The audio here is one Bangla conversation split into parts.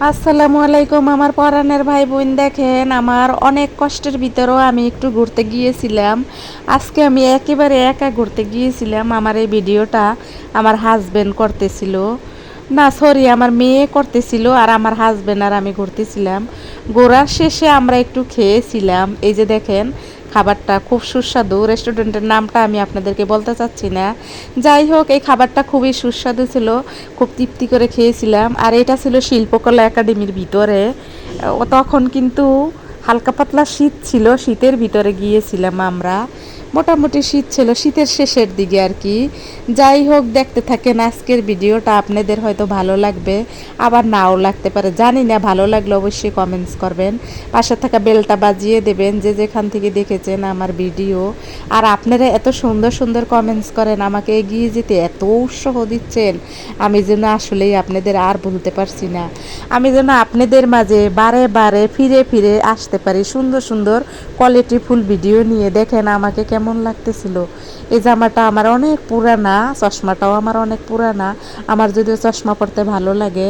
আসসালামু আলাইকুম, আমার পরাণের ভাই বোন দেখেন, আমার অনেক কষ্টের ভিতরেও আমি একটু ঘুরতে গিয়েছিলাম। আজকে আমি একেবারে একা ঘুরতে গিয়েছিলাম, আমার এই ভিডিওটা আমার হাজব্যান্ড করতেছিল। না সরি আমার মেয়ে করতেছিল আর আমার হাজব্যান্ড আর আমি ঘুরতেছিলাম। ঘোরার শেষে আমরা একটু খেয়েছিলাম, এই যে দেখেন খাবারটা খুব সুস্বাদু রেস্টুরেন্টের নামটা আমি আপনাদেরকে বলতে চাচ্ছি না। যাই হোক, এই খাবারটা খুবই সুস্বাদু ছিল, খুব তৃপ্তি করে খেয়েছিলাম। আর এটা ছিল শিল্পকলা একাডেমির ভিতরে। তখন কিন্তু হালকা পাতলা শীত ছিল, শীতের ভিতরে গিয়েছিলাম আমরা। মোটামুটি শীত ছিল, শীতের শেষের দিকে আর কি। যাই হোক, দেখতে থাকেন আজকের ভিডিওটা, আপনাদের হয়তো ভালো লাগবে, আবার নাও লাগতে পারে। জানি না, ভালো লাগলে অবশ্যই কমেন্টস করবেন। পাশে থাকা বেলটা বাজিয়ে দেবেন, যে যেখান থেকে দেখেছেন আমার ভিডিও। আর আপনারা এত সুন্দর সুন্দর কমেন্টস করেন, আমাকে এগিয়ে যেতে এত উৎসাহ দিচ্ছেন, আমি যেন আসলেই আপনাদের আর বলতে পারছি না। আমি যেন আপনাদের মাঝে বারে বারে ফিরে ফিরে আসতে পারি, সুন্দর সুন্দর কোয়ালিটিফুল ভিডিও নিয়ে। দেখেন আমাকে কেমন লাগতেছিল? এই জামাটা আমার অনেক পুরানা, চশমাটাও আমার অনেক পুরানা। আমার যদিও চশমা পড়তে ভালো লাগে।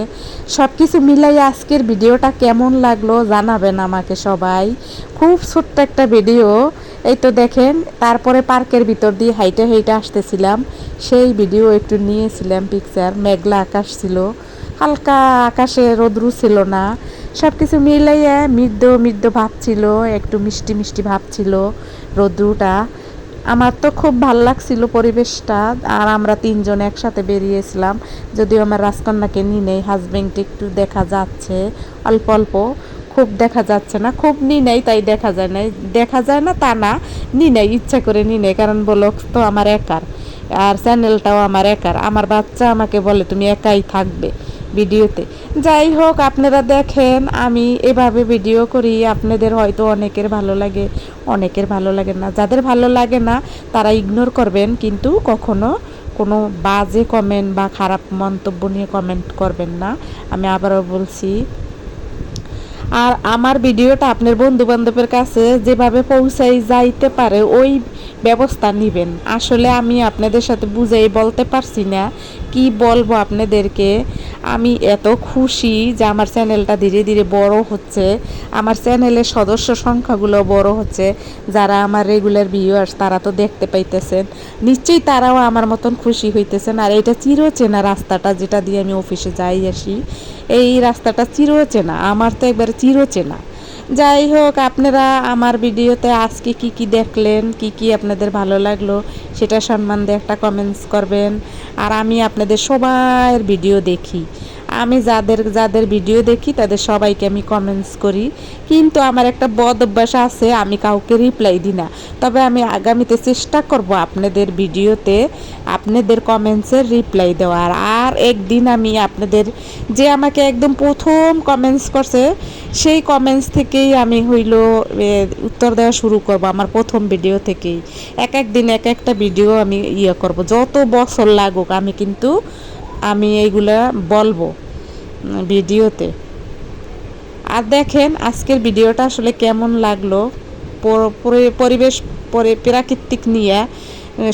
সব কিছু মিলাই আজকের ভিডিওটা কেমন লাগল জানাবেন আমাকে সবাই। খুব ছোট্ট একটা ভিডিও। এই তো দেখেন, তারপরে পার্কের ভিতর দিয়ে হাইটে হাইটে আসতেছিলাম। সেই ভিডিও একটু নিয়েছিলাম পিকচার মেঘলা আকাশ ছিল। হালকা আকাশে রোদ্রু ছিল না। সব কিছু মিলাইয়া মৃদ্য মৃদ্য ভাব ছিল, একটু মিষ্টি মিষ্টি ভাব ছিল রোদ্রুটা। আমার তো খুব ভালো লাগছিল পরিবেশটা, আর আমরা তিনজন একসাথে বেরিয়েছিলাম। যদিও আমার রাজকন্যাকে নিয়ে নেই হাজবেন্ডকে একটু দেখা যাচ্ছে, অল্প অল্প। খুব দেখা যাচ্ছে না, খুব নি নেই তাই দেখা যায় না দেখা যায় না, তা না নি নেই ইচ্ছা করে নি নেই কারণ বলো তো আমার একার। আর চ্যানেলটাও আমার একার। আমার বাচ্চা আমাকে বলে, তুমি একাই থাকবে। ভিডিওতে। যাই হোক, আপনারা দেখেন, আমি এভাবে ভিডিও করি, আপনাদের হয়তো অনেকের ভালো লাগে, অনেকের ভালো লাগে না। যাদের ভালো লাগে না, তারা ইগনোর করবেন, কিন্তু কখনো কোনো বাজে কমেন্ট বা খারাপ মন্তব্য নিয়ে কমেন্ট করবেন না। আমি আবারও বলছি আর আমার ভিডিওটা আপনার বন্ধু বান্ধবের কাছে যেভাবে পৌঁছাই যাইতে পারে, ওই ব্যবস্থা নেবেন। আসলে আমি আপনাদের সাথে বুঝাই বলতে পারছি না কি বলব আপনাদেরকে। আমি এত খুশি যে আমার চ্যানেলটা ধীরে ধীরে বড় হচ্ছে। আমার চ্যানেলের সদস্য সংখ্যাগুলো বড় হচ্ছে। যারা আমার রেগুলার ভিউয়ার্স তারা তো দেখতে পাইতেছেন। নিশ্চয়ই তারাও আমার মতন খুশি হইতেছেন। আর এটা চিরচেনা রাস্তাটা যেটা দিয়ে আমি অফিসে যাই আসি, এই রাস্তাটা চিরচেনা। আমার তো একবারে চিরচেনা যাই হোক, আপনারা আমার ভিডিওতে আজকে কি কি দেখলেন, কি কি আপনাদের ভালো লাগল সেটা সম্বন্ধে একটা কমেন্টস করবেন। আর আমি আপনাদের সবার ভিডিও দেখি। আমি যাদের যাদের ভিডিও দেখি, তাদের সবাইকে আমি কমেন্টস করি। কিন্তু আমার একটা বদ অভ্যাস আছে, আমি কাউকে রিপ্লাই দিই না। তবে আমি আগামীতে চেষ্টা করব আপনাদের ভিডিওতে আপনাদের কমেন্টসের রিপ্লাই দেওয়ার। আর একদিন আমি আপনাদের, যে আমাকে একদম প্রথম কমেন্টস করছে, সেই কমেন্টস থেকেই আমি হইল উত্তর দেওয়া শুরু করব আমার প্রথম ভিডিও থেকেই। এক এক দিন এক একটা ভিডিও আমি ইয়ে করব। যত বছর লাগুক আমি কিন্তু, আমি এইগুলা বলব। ভিডিওতে। আর দেখেন আজকের ভিডিওটা আসলে কেমন লাগল। পরিবেশ, পরে, প্রাকৃতিক নিয়ে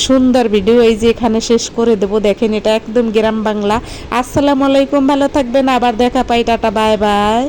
সুন্দর ভিডিও এই যে এখানে শেষ করে দেবো। দেখেন এটা একদম গ্রাম বাংলা। আসসালামু আলাইকুম, ভালো থাকবেন। আবার দেখা পাই। Tata, bye bye.